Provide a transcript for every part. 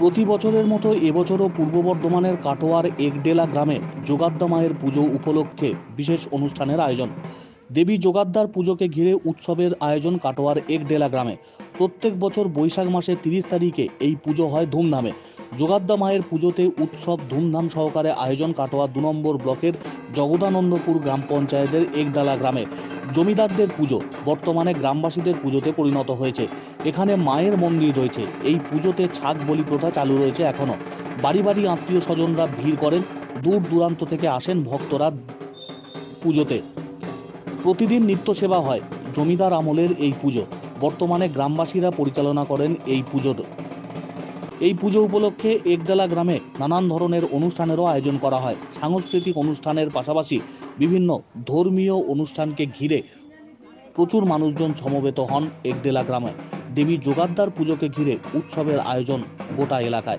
প্রতি বছরের মতো এবছরও পূর্ব বর্ধমানের কাটোয়ার একডেলা গ্রামে যোগাদ্দা মায়ের পুজো উপলক্ষে বিশেষ অনুষ্ঠানের আয়োজন। দেবী যোগাদ্দার পুজোকে ঘিরে উৎসবের আয়োজন কাটোয়ার একডেলা গ্রামে। প্রত্যেক বছর বৈশাখ মাসের তিরিশ তারিখে এই পুজো হয় ধুমধামে। যোগাদ্দা মায়ের পুজোতে উৎসব ধুমধাম সহকারে আয়োজন কাটোয়া দু নম্বর ব্লকের জগদানন্দপুর গ্রাম পঞ্চায়েতের একডালা গ্রামে। জমিদারদের পুজো বর্তমানে গ্রামবাসীদের পুজোতে পরিণত হয়েছে। এখানে মায়ের মন্দির রয়েছে। এই পুজোতে ছাগ বলি প্রথা চালু রয়েছে এখনও বাড়ি বাড়ি আত্মীয় স্বজনরা ভিড় করেন। দূর দূরান্ত থেকে আসেন ভক্তরা পুজোতে। প্রতিদিন নিত্য সেবা হয়। জমিদার আমলের এই পুজো। বর্তমানে গ্রামবাসীরা পরিচালনা করেন এই পুজোর এই পুজো উপলক্ষে একডালা গ্রামে নানান ধরনের অনুষ্ঠানেরও আয়োজন করা হয়। সাংস্কৃতিক অনুষ্ঠানের পাশাপাশি বিভিন্ন ধর্মীয় অনুষ্ঠানকে ঘিরে প্রচুর মানুষজন সমবেত হন একদেলা গ্রামে। দেবী যোগাদ্দার পুজোকে ঘিরে উৎসবের আয়োজন গোটা এলাকায়।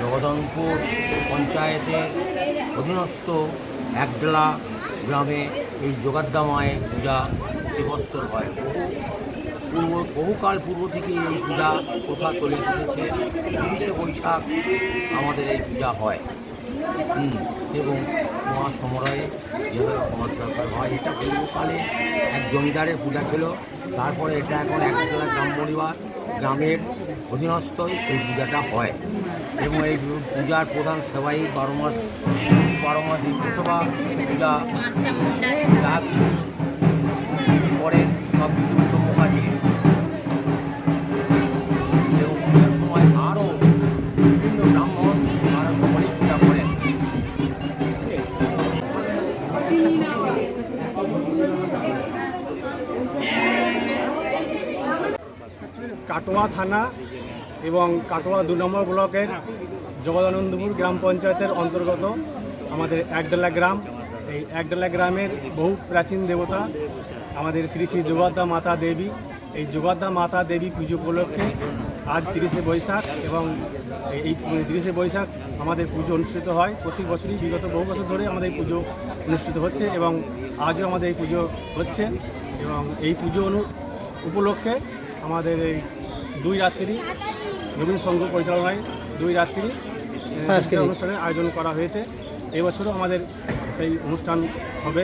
জগদনপুর পঞ্চায়েতের অধীনস্থ একডলা গ্রামে এই যোগাদ্দা মায়ের পূজা প্রতি হয়। পূর্ব, বহুকাল পূর্ব থেকে এই পূজা প্রথা চলে এসেছে। তিরিশে বৈশাখ আমাদের এই পূজা হয়। এবং মহা সমরায়ে যেভাবে আমার দরকার হয়। এটা পূর্বকালে এক জমিদারের পূজা ছিল। তারপরে এটা এখন একতলা গ্রাম পরিবার গ্রামের অধীনস্থই এই পূজাটা হয়। এবং এই পূজার প্রধান সেবাই বারো মাস বারো মাস নিত্যসভা পূজা। যা সব কিছু এবং সময় আরও সকলেই পূজা কাটোয়া থানা এবং কাটোয়া দু নম্বর ব্লকের জগদানন্দপুর গ্রাম পঞ্চায়েতের অন্তর্গত আমাদের একডালা গ্রাম। এই একডালা গ্রামের বহু প্রাচীন দেবতা আমাদের শ্রী শ্রী যোগাদ্দা মাতা দেবী। এই যোগাদ্দা মাতা দেবী পুজো উপলক্ষে আজ তিরিশে বৈশাখ এবং এই তিরিশে বৈশাখ আমাদের পুজো অনুষ্ঠিত হয়। প্রতি বছরই বিগত বহু বছর ধরে আমাদের এই পুজো অনুষ্ঠিত হচ্ছে এবং আজও আমাদের এই পুজো হচ্ছে এবং এই পুজো অনু উপলক্ষে আমাদের এই দুই রাত্রি রবীন্দ্র সংঘ পরিচালনায় দুই রাত্রি সাংস্কৃতিক অনুষ্ঠানের আয়োজন করা হয়েছে। এবছরও আমাদের সেই অনুষ্ঠান হবে।